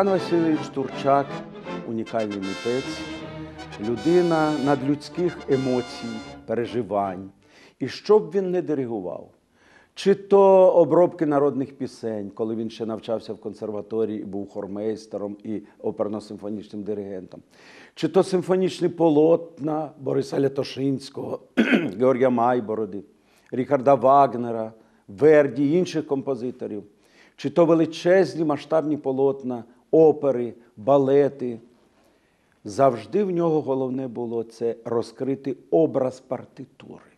Стефан Васильович Турчак унікальний митець, людина надлюдських емоцій, переживань. І що б він не диригував, чи то обробки народних пісень, коли він ще навчався в консерваторії і був хормейстером і оперно-симфонічним диригентом, чи то симфонічні полотна Бориса Лятошинського, Георгія Майбороди, Ріхарда Вагнера, Верді інших композиторів, чи то величезні масштабні полотна, опери, балети. Завжди в нього головне було це розкрити образ партитури.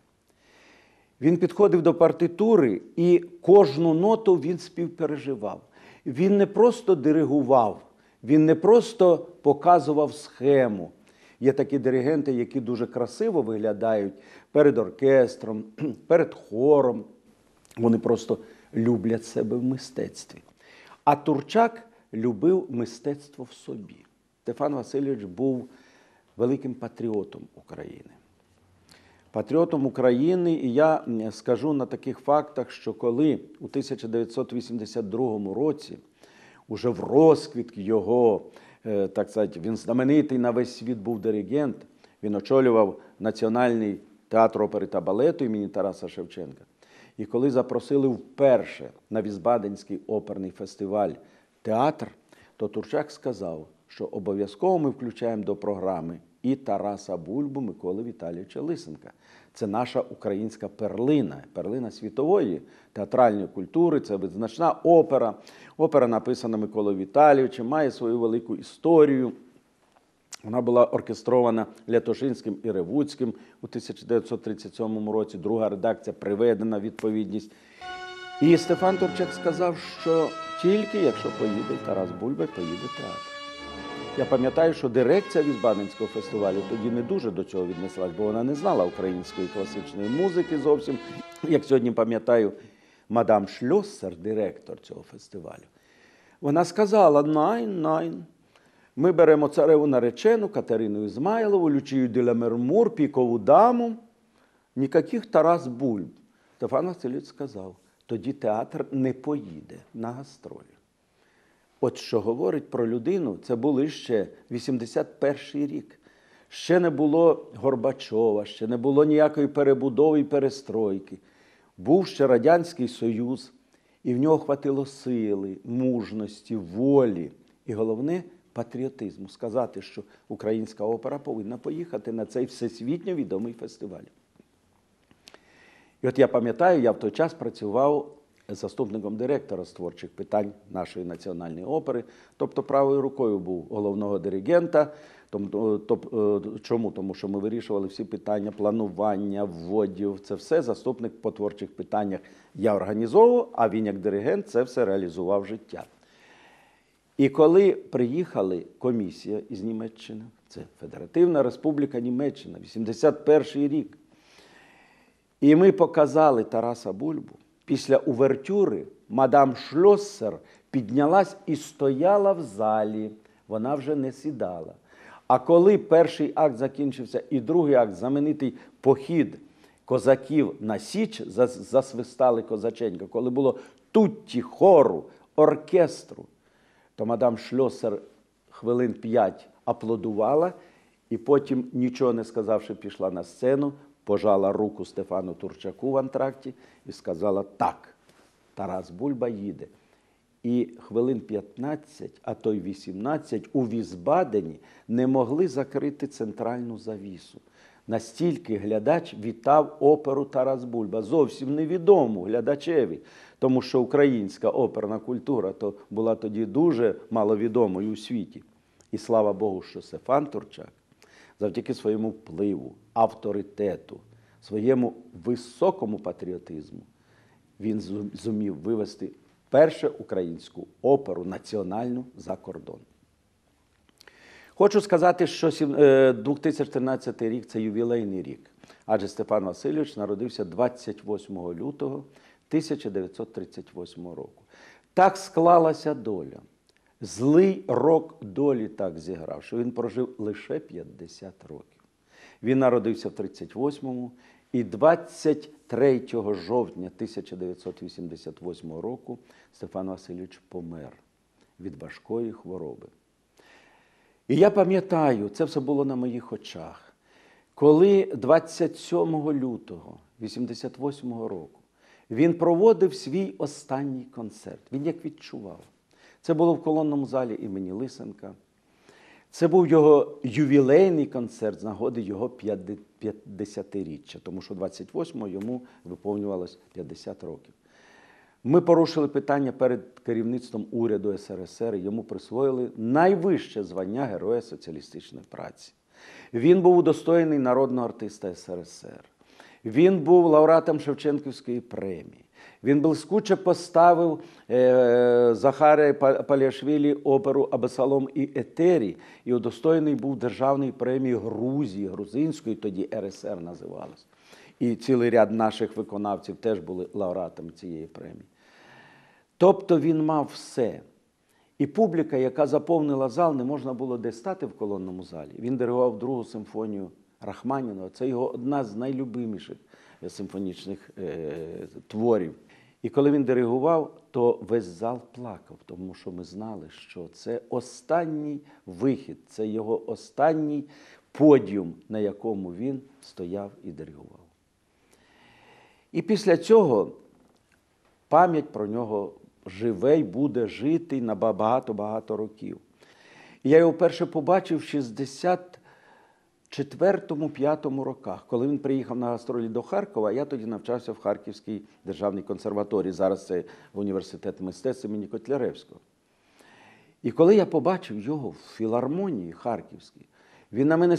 Він підходив до партитури і кожну ноту він співпереживав. Він не просто диригував, він не просто показував схему. Є такі диригенти, які дуже красиво виглядають перед оркестром, перед хором. Вони просто люблять себе в мистецтві. А Турчак любив мистецтво в собі. Стефан Васильович був великим патріотом України. Патріотом України, і я скажу на таких фактах, що коли у 1982 році, уже в розквіт його, е, так сказати, він знаменитий на весь світ був диригент, він очолював Національний театр опери та балету імені Тараса Шевченка. І коли запросили вперше на Візбаденський оперний фестиваль театр, то Турчак сказав, що обов'язково ми включаємо до програми і Тараса Бульбу Миколи Віталійовича Лисенка. Це наша українська перлина, перлина світової театральної культури. Це визначна опера. Опера написана Миколою Віталійовичем, має свою велику історію. Вона була оркестрована Лятошинським і Ревуцьким у 1937 році. Друга редакція приведена відповідність. І Стефан Турчак сказав, що тільки якщо поїде Тарас Бульба, поїде театр. Я пам'ятаю, що дирекція Візбаденського фестивалю тоді не дуже до цього віднеслась, бо вона не знала української класичної музики зовсім. Як сьогодні пам'ятаю, мадам Шльоссер, директор цього фестивалю, вона сказала: Найн, найн. Ми беремо цареву наречену Катерину Ізмайлову, Лючію Делямермур, пікову даму, ніяких Тарас Бульб. Стефан Васильович сказав, тоді театр не поїде на гастролі. От що говорить про людину, це були ще 81 рік. Ще не було Горбачова, ще не було ніякої перебудови і перестройки. Був ще Радянський Союз, і в нього хватило сили, мужності, волі. І головне патріотизму сказати, що українська опера повинна поїхати на цей всесвітньо відомий фестиваль. І от я пам'ятаю, я в той час працював заступником директора з творчих питань нашої національної опери, тобто правою рукою був головного диригента. Чому? Тому що ми вирішували всі питання планування, вводів. Це все заступник по творчих питаннях я організовував, а він як диригент це все реалізував життя. І коли приїхали комісія із Німеччини, це Федеративна Республіка Німеччина, 81 рік, і ми показали Тараса Бульбу, після увертюри мадам Шльоссер піднялась і стояла в залі, вона вже не сідала. А коли перший акт закінчився і другий акт, знаменитий похід козаків на Січ, засвистали козаченька, коли було тутті, хору, оркестру, то мадам Шльосер хвилин п'ять аплодувала і потім, нічого не сказавши, пішла на сцену, пожала руку Стефану Турчаку в антракті і сказала: так, Тарас Бульба їде. І хвилин 15, а то й 18 у Візбадені не могли закрити центральну завісу. Настільки глядач вітав оперу Тарас Бульба, зовсім невідому глядачеві, тому що українська оперна культура то була тоді дуже маловідомою у світі. І слава Богу, що Стефан Турчак завдяки своєму впливу, авторитету, своєму високому патріотизму, він зумів вивести першу українську оперу національну за кордон. Хочу сказати, що 2013 рік це ювілейний рік, адже Степан Васильович народився 28 лютого 1938 року. Так склалася доля. Злий рок долі так зіграв, що він прожив лише 50 років. Він народився в 38-му і 23 жовтня 1988 року Стефан Васильович помер від важкої хвороби. І я пам'ятаю, це все було на моїх очах, коли 27 лютого 88 року він проводив свій останній концерт. Він як відчував. Це було в колонному залі імені Лисенка. Це був його ювілейний концерт з нагоди його 50-річчя, тому що 28-го йому виповнювалось 50 років. Ми порушили питання перед керівництвом уряду СРСР. Йому присвоїли найвище звання Героя соціалістичної праці. Він був удостоєний народного артиста СРСР. Він був лауреатом Шевченківської премії. Він блискуче поставив е, Паліашвілі оперу Абесалом і Етері і удостоєний був державної премії Грузії, Грузинської, тоді РСР називалось. І цілий ряд наших виконавців теж були лауреатами цієї премії. Тобто він мав все. І публіка, яка заповнила зал, не можна було де стати в колонному залі. Він диригував другу симфонію Рахманінова. Це його одна з найлюбиміших симфонічних е, творів. І коли він диригував, то весь зал плакав, тому що ми знали, що це останній вихід, це його останній подіум, на якому він стояв і диригував. І після цього пам'ять про нього живе й буде жити на багато-багато років. Я його вперше побачив в 64-5 роках, коли він приїхав на гастролі до Харкова, я тоді навчався в Харківській державній консерваторії. Зараз це університет мистецтв імені Котляревського. І коли я побачив його в філармонії Харківській, він на мене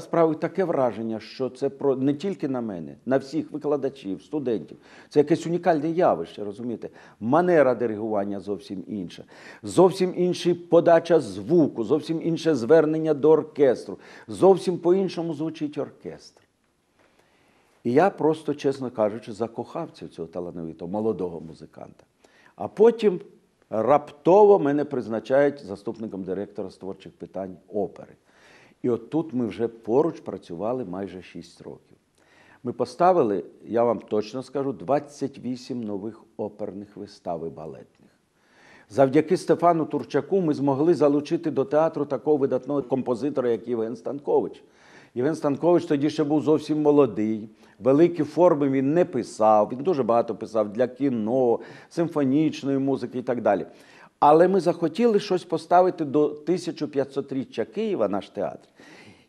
справив таке враження, що це про не тільки на мене, на всіх викладачів, студентів. Це якесь унікальне явище, розумієте? Манера диригування зовсім інша, зовсім інша подача звуку, зовсім інше звернення до оркестру, зовсім по-іншому звучить оркестр. І я просто, чесно кажучи, закохався в цього талановитого молодого музиканта. А потім раптово мене призначають заступником директора з творчих питань опери. І от тут ми вже поруч працювали майже 6 років. Ми поставили, я вам точно скажу, 28 нових оперних вистав і балетних. Завдяки Стефану Турчаку ми змогли залучити до театру такого видатного композитора, як Євген Станкович. Євген Станкович тоді ще був зовсім молодий, великі форми він не писав, він дуже багато писав для кіно, симфонічної музики і так далі. Але ми захотіли щось поставити до 1500-річчя Києва, наш театр.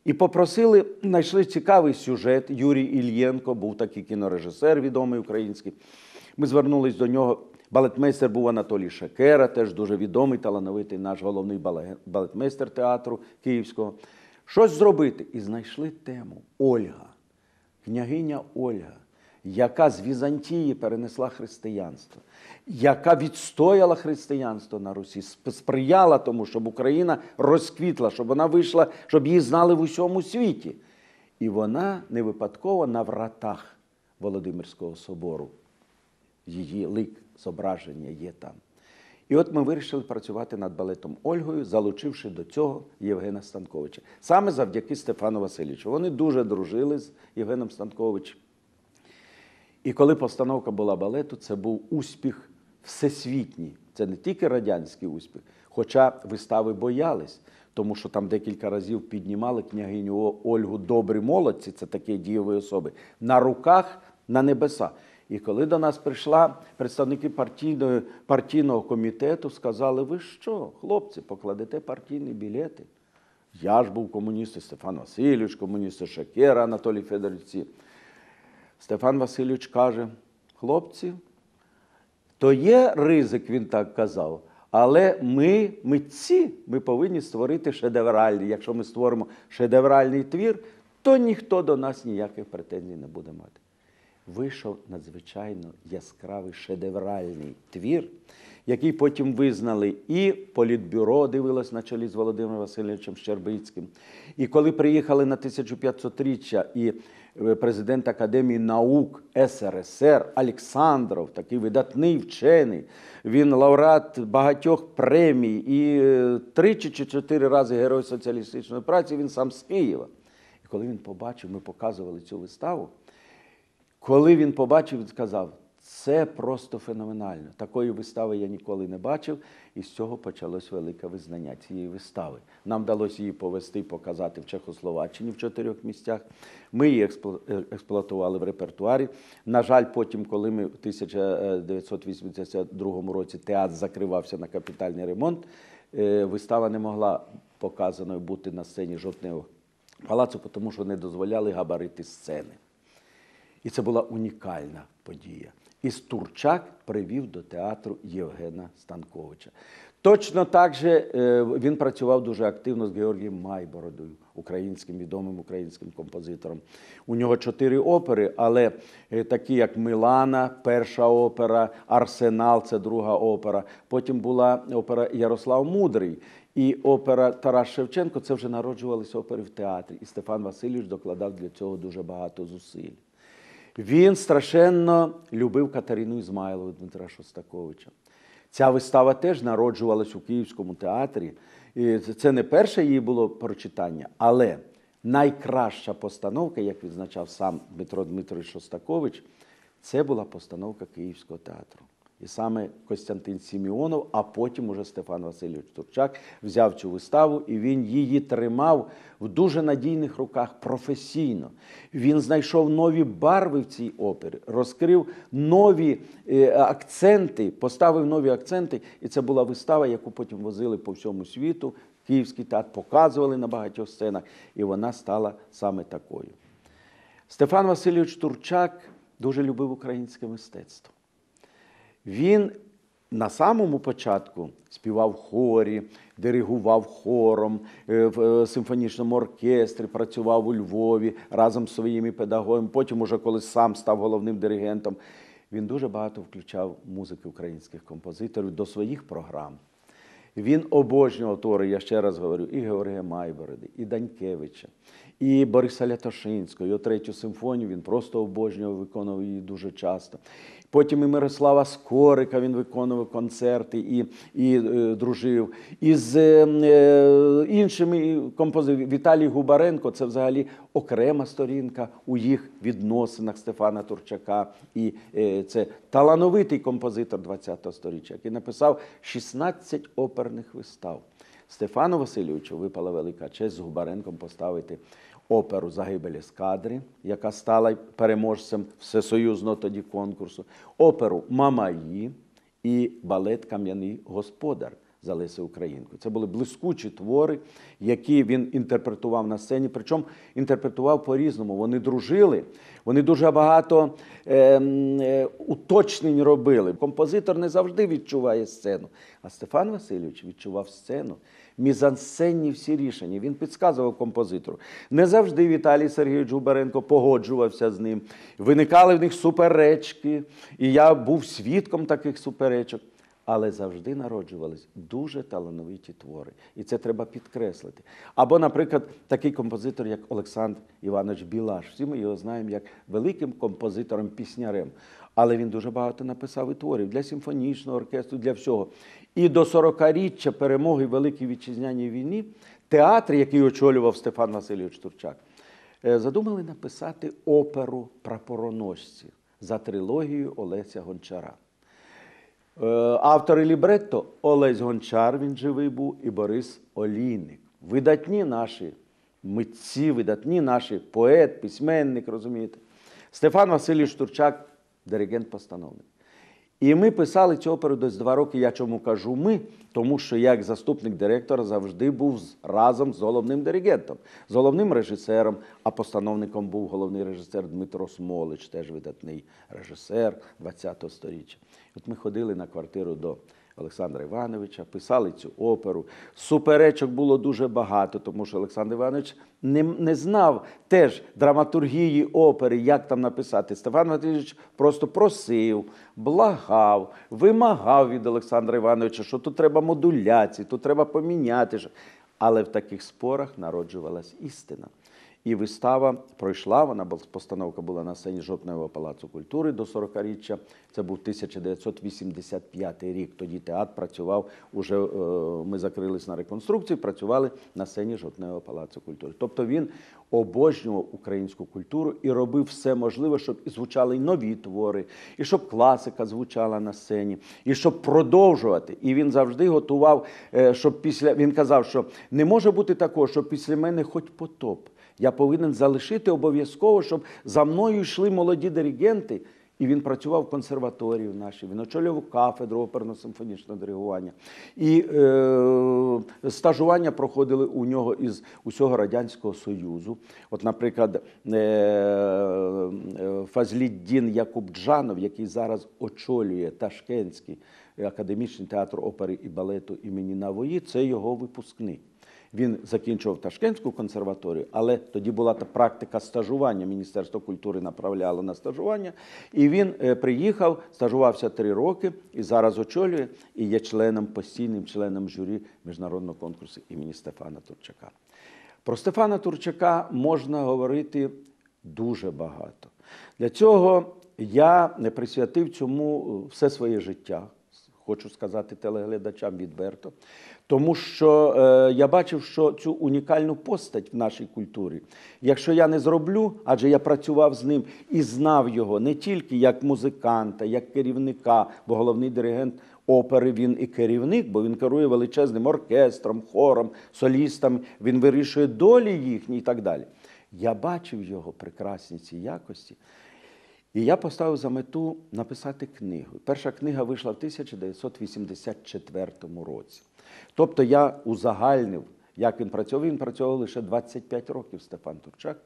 І попросили, знайшли цікавий сюжет. Юрій Ільєнко був такий кінорежисер, відомий український. Ми звернулись до нього. Балетмейстер був Анатолій Шекера, теж дуже відомий, талановитий наш головний балетмейстер театру Київського. Щось зробити. І знайшли тему Ольга, княгиня Ольга яка з Візантії перенесла християнство, яка відстояла християнство на Русі, сприяла тому, щоб Україна розквітла, щоб вона вийшла, щоб її знали в усьому світі. І вона не випадково на вратах Володимирського собору. Її лик, зображення є там. І от ми вирішили працювати над балетом Ольгою, залучивши до цього Євгена Станковича. Саме завдяки Стефану Васильовичу. Вони дуже дружили з Євгеном Станковичем. І коли постановка була балету, це був успіх всесвітній. Це не тільки радянський успіх, хоча вистави боялись, тому що там декілька разів піднімали княгиню Ольгу добрі молодці, це такі дієві особи, на руках на небеса. І коли до нас прийшла представники партійного, партійного комітету, сказали: ви що, хлопці, покладете партійні білети? Я ж був комуніст, Стефан Васильович, комуніст Шакера Анатолій Федорович. Стефан Васильович каже, хлопці, то є ризик, він так казав. Але ми, митці, ми повинні створити шедевральний. Якщо ми створимо шедевральний твір, то ніхто до нас ніяких претензій не буде мати. Вийшов надзвичайно яскравий шедевральний твір, який потім визнали і Політбюро дивилось на чолі з Володимиром Васильовичем Щербицьким. І коли приїхали на 1500-річчя і президент Академії наук СРСР Олександров, такий видатний вчений. Він лауреат багатьох премій і три тричі чи чотири рази Герой соціалістичної праці. Він сам з Києва. І коли він побачив, ми показували цю виставу. Коли він побачив, він сказав: Це просто феноменально. Такої вистави я ніколи не бачив, і з цього почалось велике визнання цієї вистави. Нам вдалося її повести, показати в Чехословаччині в чотирьох місцях. Ми її е, експлуатували в репертуарі. На жаль, потім, коли ми в 1982 році театр закривався на капітальний ремонт, е, вистава не могла показаною бути на сцені жовтневого палацу, тому що не дозволяли габарити сцени. І це була унікальна подія. І Стурчак привів до театру Євгена Станковича. Точно так же е, він працював дуже активно з Георгієм Майбородою, українським відомим українським композитором. У нього чотири опери, але е, такі як Милана, перша опера, Арсенал це друга опера. Потім була опера Ярослав Мудрий. І опера Тарас Шевченко це вже народжувалися опери в театрі. І Стефан Васильович докладав для цього дуже багато зусиль. Він страшенно любив Катерину Ізмайлову Дмитра Шостаковича. Ця вистава теж народжувалась у Київському театрі. І це- не перше її було прочитання, але найкраща постановка, як відзначав сам Дмитро Дмитрович Шостакович, це була постановка Київського театру. І саме Костянтин Сіміонов, а потім уже Стефан Васильович Турчак взяв цю виставу і він її тримав в дуже надійних руках професійно. Він знайшов нові барви в цій опері, розкрив нові е, акценти, поставив нові акценти. І це була вистава, яку потім возили по всьому світу. Київський театр показували на багатьох сценах, і вона стала саме такою. Стефан Васильович Турчак дуже любив українське мистецтво. Він на самому початку співав в хорі, диригував хором е, в е, симфонічному оркестрі, працював у Львові разом з своїми педагогами. Потім, уже коли сам став головним диригентом, він дуже багато включав музики українських композиторів до своїх програм. Він обожнював твори, я ще раз говорю, і Георгія Майбороди, і Данькевича, і Бориса Лятошинського, його третю симфонію він просто обожнював, виконував її дуже часто. Потім і Мирослава Скорика він виконував концерти і, і е, дружив. І з е, е, іншими композиторами. Віталій Губаренко це взагалі окрема сторінка у їх відносинах Стефана Турчака. І це талановитий композитор ХХ століття, який написав 16 оперних вистав. Стефану Васильовичу випала велика честь з Губаренком поставити оперу Загибель ескадри, яка стала переможцем всесоюзного тоді конкурсу, оперу Мамаї і балет Кам'яний господар за Леси Українку. Це були блискучі твори, які він інтерпретував на сцені. Причому інтерпретував по-різному. Вони дружили, вони дуже багато е, е, уточнень робили. Композитор не завжди відчуває сцену. А Стефан Васильович відчував сцену. Мізансценні всі рішення. Він підказував композитору. Не завжди Віталій Сергійович Губаренко погоджувався з ним. Виникали в них суперечки, і я був свідком таких суперечок. Але завжди народжувались дуже талановиті твори. І це треба підкреслити. Або, наприклад, такий композитор, як Олександр Іванович Білаш. Всі ми його знаємо як великим композитором-піснярем. Але він дуже багато написав і творів для симфонічного оркестру, для всього. І до 40-річчя перемоги в Великій Вітчизняній війні театр, який очолював Стефан Васильович Турчак, е, задумали написати оперу прапороносці за трилогією Олеся Гончара. Е, Автори лібретто Олесь Гончар, він живий був, і Борис Олійник. Видатні наші митці, видатні наші поет, письменник, розумієте. Стефан Васильович Турчак, диригент-постановник. І ми писали цю оперу десь два роки. Я чому кажу ми? Тому що я, як заступник директора, завжди був разом з головним диригентом, з головним режисером, а постановником був головний режисер Дмитро Смолич, теж видатний режисер 20-го століття. От ми ходили на квартиру до Олександра Івановича, писали цю оперу. Суперечок було дуже багато, тому що Олександр Іванович не, не знав теж драматургії опери, як там написати. Стефан Васильович просто просив, благав, вимагав від Олександра Івановича, що тут треба модуляції, тут треба поміняти. Але в таких спорах народжувалась істина. І вистава пройшла. Вона постановка була на сцені Жовтневого палацу культури до 40-річчя. Це був 1985 рік. Тоді театр працював уже. е, Ми закрились на реконструкцію, працювали на сцені Жовтневого палацу культури. Тобто він обожнював українську культуру і робив все можливе, щоб і звучали нові твори, і щоб класика звучала на сцені, і щоб продовжувати. І він завжди готував, е, щоб після він казав, що не може бути такого, що після мене хоч потоп. Я повинен залишити обов'язково, щоб за мною йшли молоді диригенти. І він працював в консерваторії нашій, він очолював кафедру оперно-симфонічного диригування. І е, стажування проходили у нього із усього Радянського Союзу. От, наприклад, е, е, Фазліддін Якубджанов, який зараз очолює Ташкентський академічний театр опери і балету імені Навої, це його випускник. Він закінчував Ташкентську консерваторію, але тоді була та практика стажування. Міністерство культури направляло на стажування. І він е, приїхав, стажувався три роки і зараз очолює і є членом, постійним членом журі міжнародного конкурсу імені Стефана Турчака. Про Стефана Турчака можна говорити дуже багато. Для цього я не присвятив цьому е, все своє життя хочу сказати телеглядачам відверто, тому що е, я бачив, що цю унікальну постать в нашій культурі, якщо я не зроблю, адже я працював з ним і знав його не тільки як музиканта, як керівника, бо головний диригент опери він і керівник, бо він керує величезним оркестром, хором, солістами, він вирішує долі їхні і так далі. Я бачив його прекрасні ці якості. І я поставив за мету написати книгу. Перша книга вийшла в 1984 році. Тобто я узагальнив, як він працював. Він працював лише 25 років, Степан Турчак.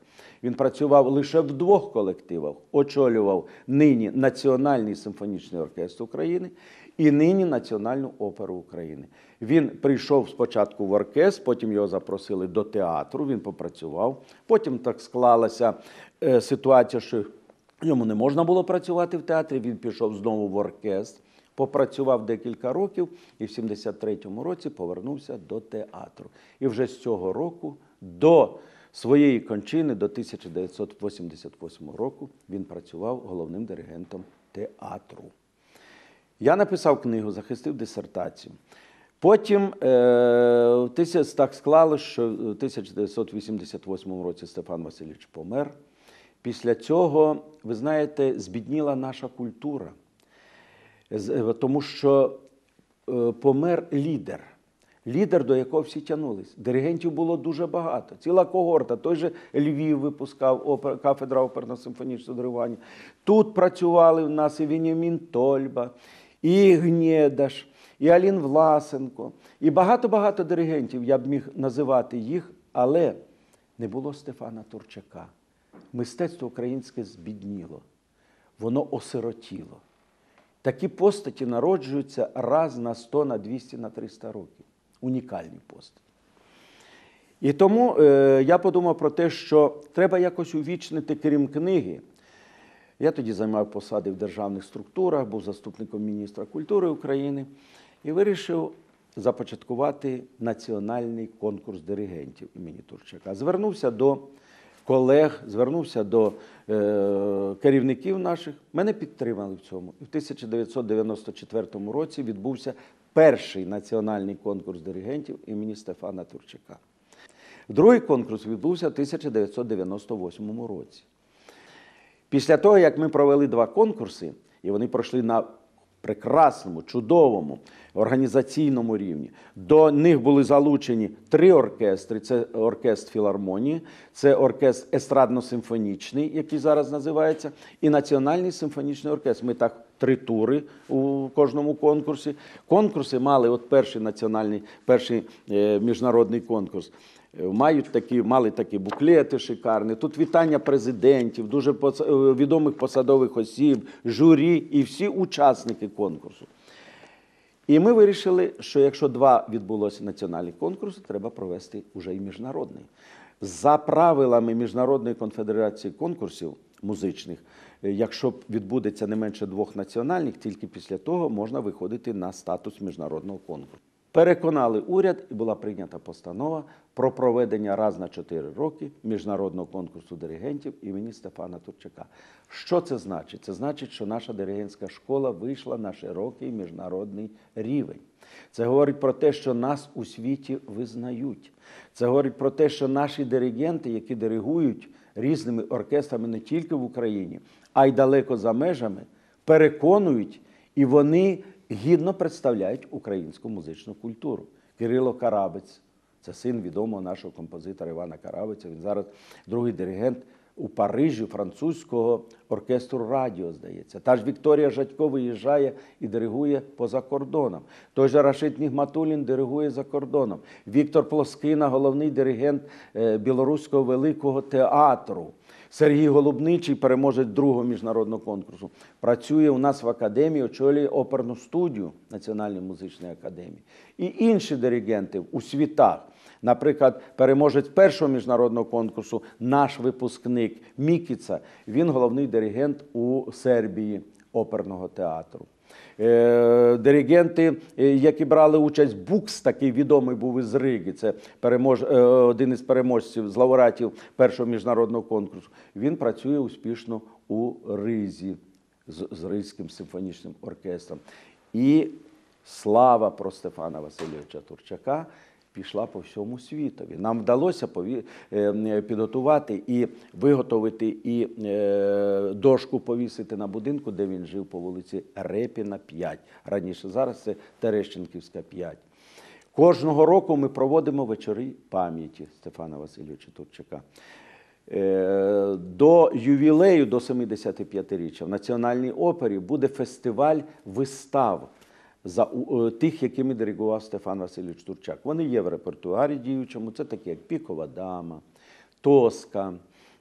Він працював лише в двох колективах, очолював нині Національний симфонічний оркестр України і нині Національну оперу України. Він прийшов спочатку в оркестр, потім його запросили до театру, він попрацював. Потім так склалася е, ситуація, що Йому не можна було працювати в театрі. Він пішов знову в оркестр, попрацював декілька років і в 73-му році повернувся до театру. І вже з цього року до своєї кончини, до 1988 року, він працював головним диригентом театру. Я написав книгу, захистив дисертацію. Потім е, так склалося, що в 1988 році Степан Васильович помер. Після цього, ви знаєте, збідніла наша культура, тому що е, помер лідер. Лідер, до якого всі тягнулись. Диригентів було дуже багато. Ціла когорта. Той же Львів випускав опер, кафедра оперно-симфонічного диригування. Тут працювали в нас і Веніамін Тольба, і Гнєдаш, і Алін Власенко, і багато-багато диригентів. Я б міг називати їх, але не було Стефана Турчака. Мистецтво українське збідніло, воно осиротіло. Такі постаті народжуються раз на 100, на 200, на 300 років. Унікальні постаті. І тому е, я подумав про те, що треба якось увічнити, крім книги. Я тоді займав посади в державних структурах, був заступником міністра культури України і вирішив започаткувати національний конкурс диригентів імені Турчака. Звернувся до колег, звернувся до е, керівників наших. Мене підтримали в цьому. І в 1994 році відбувся перший національний конкурс диригентів імені Стефана Турчака. Другий конкурс відбувся в 1998 році. Після того, як ми провели два конкурси, і вони пройшли на прекрасному, чудовому організаційному рівні, до них були залучені три оркестри: це оркестр філармонії, це оркестр естрадно-симфонічний, який зараз називається, і Національний симфонічний оркестр. Ми так три тури у кожному конкурсі. Конкурси мали, от перший національний, перший е, міжнародний конкурс. Е, Мають такі, мали такі буклети шикарні. Тут вітання президентів, дуже е, відомих посадових осіб, журі і всі учасники конкурсу. І ми вирішили, що якщо два відбулося національні конкурси, треба провести вже і міжнародний. За правилами Міжнародної конфедерації конкурсів музичних, е, якщо відбудеться не менше двох національних, тільки після того можна виходити на статус міжнародного конкурсу. Переконали уряд і була прийнята постанова про проведення раз на 4 роки міжнародного конкурсу диригентів імені Стефана Турчака. Що це значить? Це значить, що наша диригентська школа вийшла на широкий міжнародний рівень. Це говорить про те, що нас у світі визнають. Це говорить про те, що наші диригенти, які диригують різними оркестрами не тільки в Україні, а й далеко за межами, переконують і вони гідно представляють українську музичну культуру. Кирило Карабець, це син відомого нашого композитора Івана Карабеця. Він зараз другий диригент у Парижі французького оркестру радіо, здається. Та ж Вікторія Жадько виїжджає і диригує поза кордоном. Той же Рашид Нігматулін диригує за кордоном. Віктор Плоскина, головний диригент е, Білоруського великого театру. Сергій Голубничий, переможець другого міжнародного конкурсу, працює у нас в академії, очолює оперну студію Національної музичної академії. І інші диригенти у світах. Наприклад, переможець першого міжнародного конкурсу, наш випускник Мікіца, він головний диригент у Сербії оперного театру. Е, Диригенти, е, які брали участь, Букс, такий відомий був із Риги, це перемож... е, один із переможців з лауреатів першого міжнародного конкурсу. Він працює успішно у Ризі з, з Ризьким симфонічним оркестром. І слава про Стефана Васильовича Турчака пішла по всьому світові. Нам вдалося е, підготувати і виготовити і е, дошку повісити на будинку, де він жив по вулиці Репіна, 5. Раніше зараз це Терещенківська 5. Кожного року ми проводимо вечори пам'яті Стефана Васильовича Турчака. Е, До ювілею, до 75-річчя в Національній опері буде фестиваль вистав за е, тих, якими диригував Стефан Васильович Турчак. Вони є в репертуарі діючому. Це такі, як Пікова дама, Тоска.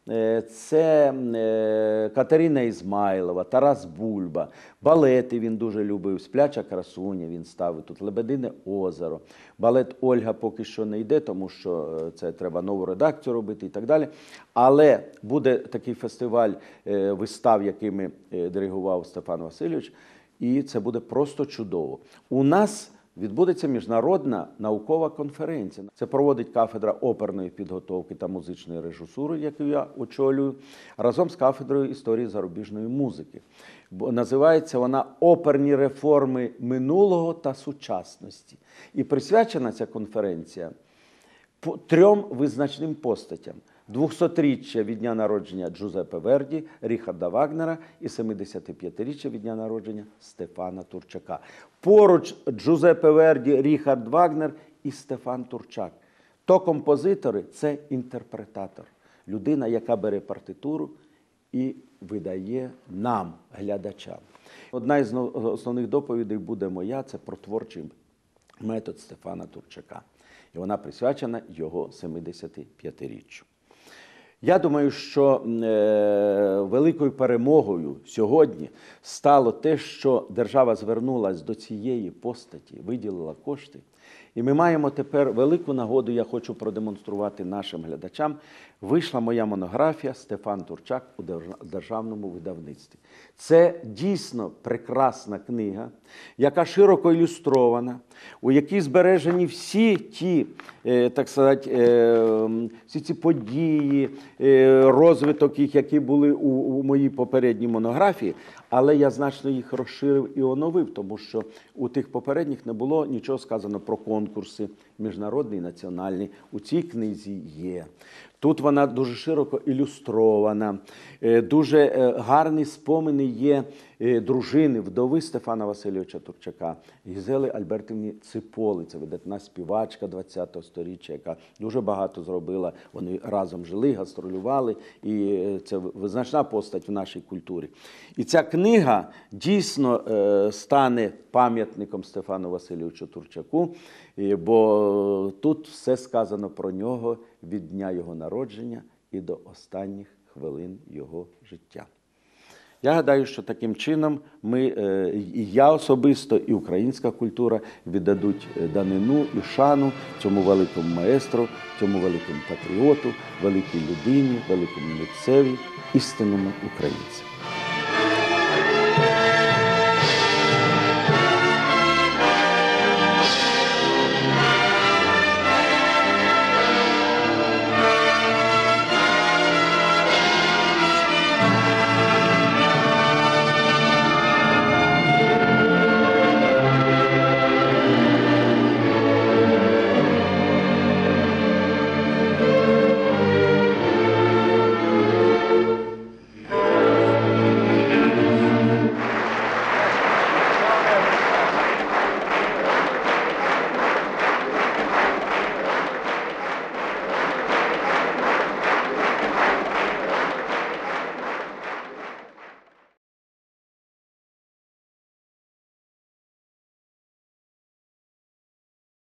е, Це е, Катерина Ізмайлова, Тарас Бульба, балети він дуже любив, Спляча красуня він ставив тут, Лебедине озеро. Балет Ольга поки що не йде, тому що це треба нову редакцію робити і так далі. Але буде такий фестиваль вистав, якими диригував Стефан Васильович, і це буде просто чудово. У нас відбудеться міжнародна наукова конференція. Це проводить кафедра оперної підготовки та музичної режисури, яку я очолюю, разом з кафедрою історії зарубіжної музики. Бо називається вона Оперні реформи минулого та сучасності. І присвячена ця конференція трьом визначним постатям: 200-річчя від дня народження Джузеппе Верді, Ріхарда Вагнера і 75-річчя від дня народження Стефана Турчака. Поруч Джузеппе Верді, Ріхард Вагнер і Стефан Турчак. То композитори це інтерпретатор, людина, яка бере партитуру і видає нам, глядачам. Одна із основних доповідей буде моя це про творчий метод Стефана Турчака. І вона присвячена його 75-річчю. Я думаю, що е, великою перемогою сьогодні стало те, що держава звернулася до цієї постаті, виділила кошти. І ми маємо тепер велику нагоду, я хочу продемонструвати нашим глядачам. Вийшла моя монографія Стефан Турчак у державному видавництві. Це дійсно прекрасна книга, яка широко ілюстрована, у якій збережені всі ті, е, так сказати, е, всі ці події, е, розвиток їх, які були у, моїй попередній монографії, але я значно їх розширив і оновив, тому що у тих попередніх не було нічого сказано про конкурси міжнародні і національні. У цій книзі є. Тут вона дуже широко ілюстрована, е, дуже е, гарні спомини є е, дружини, вдови Стефана Васильовича Турчака, Гізели Альбертівні Циполи. Це видатна співачка ХХ століття, яка дуже багато зробила. Вони разом жили, гастролювали, і це визначна постать в нашій культурі. І ця книга дійсно стане пам'ятником Стефану Васильовичу Турчаку, бо тут все сказано про нього від дня його народження і до останніх хвилин його життя. Я гадаю, що таким чином ми, е, і я особисто, і українська культура віддадуть е, данину і шану цьому великому маестру, цьому великому патріоту, великій людині, великому митцеві, істинному українцю.